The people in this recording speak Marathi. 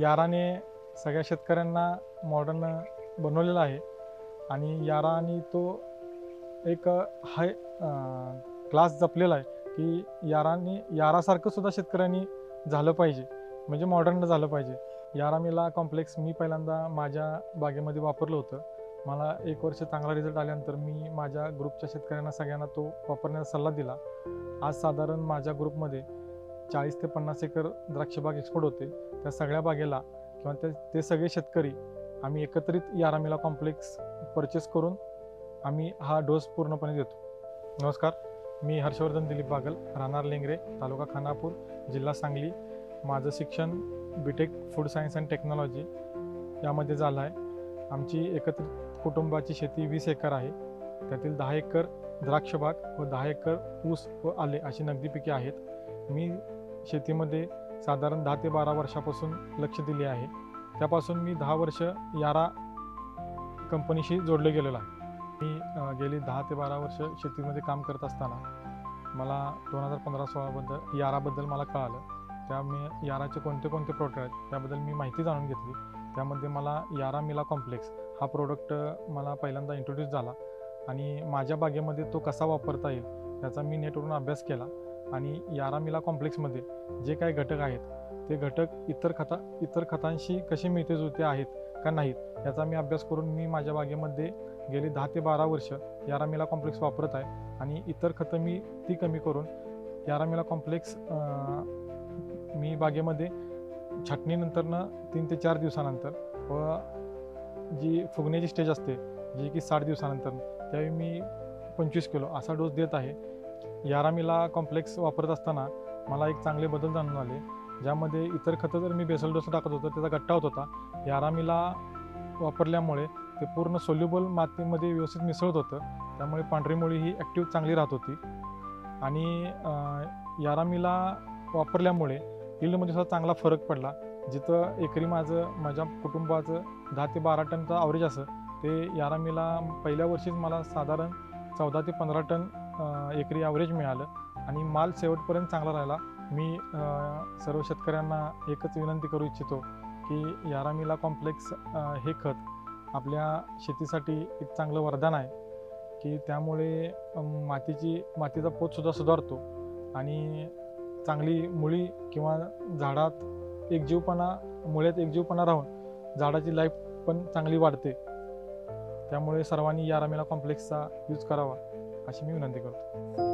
याराने सगळ्या शेतकऱ्यांना मॉडर्न बनवलेला आहे. आणि याराने तो एक हाय क्लास जपलेला आहे की याराने यारासारखं सुद्धा शेतकऱ्यांनी झालं पाहिजे. म्हणजे मॉडर्न झालं पाहिजे. यारामीला कॉम्प्लेक्स मी पहिल्यांदा माझ्या बागेमध्ये वापरलं होतं. मला एक वर्ष चांगला रिझल्ट आल्यानंतर मी माझ्या ग्रुपच्या शेतकऱ्यांना सगळ्यांना तो वापरण्याचा सल्ला दिला. आज साधारण माझ्या ग्रुपमध्ये चाळीस ते पन्नास एकर द्राक्षबाग एक्सपोर्ट होते. त्या सगळ्या बागेला किंवा ते ते सगळे शेतकरी आम्ही एकत्रित यारामिला कॉम्प्लेक्स परचेस करून आम्ही हा डोस पूर्णपणे देतो. नमस्कार मी हर्षवर्धन दिलीप बागल राहणार लेंगरे तालुका खानापूर जिल्हा सांगली. माझं शिक्षण B Tech food science and technology यामध्ये झालं आहे. आमची एकत्रित कुटुंबाची शेती वीस एकर आहे. त्यातील दहा एकर द्राक्षबाग व दहा एकर ऊस व आले अशी नगदी पिके आहेत. मी शेतीमध्ये साधारण दहा ते बारा वर्षापासून लक्ष दिले आहे. त्यापासून मी दहा वर्ष यारा कंपनीशी जोडले गेलेलो आहे. मी गेली दहा ते बारा वर्ष शेतीमध्ये काम करत असताना मला दोन हजार पंधरा सोळाबद्दल याराबद्दल मला कळालं. त्या मी याराचे कोणते कोणते प्रोडक्ट आहेत त्याबद्दल मी माहिती जाणून घेतली. त्यामध्ये मला यारा मिला कॉम्प्लेक्स हा प्रोडक्ट मला पहिल्यांदा इंट्रोड्यूस झाला आणि माझ्या बागेमध्ये तो कसा वापरता येईल त्याचा मी नेटवरून अभ्यास केला. आणि यारामिला कॉम्प्लेक्समध्ये जे काही घटक आहेत ते घटक इतर खता इतर खतांशी कसे मिळते जुळते आहेत का नाहीत याचा मी अभ्यास करून मी माझ्या बागेमध्ये गेली दहा ते बारा वर्ष यारामिला कॉम्प्लेक्स वापरत आहे आणि इतर खतं मी ती कमी करून यारामिला कॉम्प्लेक्स मी बागेमध्ये छाटणीनंतरनं तीन ते चार दिवसानंतर व जी फुगण्याची स्टेज असते जी की साठ दिवसानंतर त्यावेळी मी पंचवीस किलो असा डोस देत आहे. यारामिला कॉम्प्लेक्स वापरत असताना मला एक चांगले बदल जाणून आले ज्यामध्ये इतर खतं जर मी बेसल डोस टाकत होतो त्याचा गट्टा होत होता. यारामिला वापरल्यामुळे ते पूर्ण सोल्युबल मातीमध्ये व्यवस्थित मिसळत होतं. त्यामुळे पांढरी मुळी ही ॲक्टिव्ह चांगली राहत होती. आणि यारामीला यारामिला वापरल्यामुळे इल्डमध्ये सुद्धा चांगला फरक पडला. जिथं एकरी माझं माझ्या कुटुंबाचं दहा ते बारा टनचं ॲव्हरेज असं ते यारामिला पहिल्या वर्षीच मला साधारण चौदा ते पंधरा टन एकरी ॲव्हरेज मिळालं. आणि माल शेवटपर्यंत चांगला राहिला. मी सर्व शेतकऱ्यांना एकच विनंती करू इच्छितो की यारामिला कॉम्प्लेक्स हे खत आपल्या शेतीसाठी एक चांगलं वरदान आहे. की त्यामुळे मातीची मातीचा पोतसुद्धा सुधारतो. आणि चांगली मुळी किंवा झाडात एकजीवपणा मुळ्यात एकजीवपणा राहून झाडाची लाईफ पण चांगली वाढते. त्यामुळे सर्वांनी यारामिला कॉम्प्लेक्सचा यूज करावा. अशी मी विनंती करतो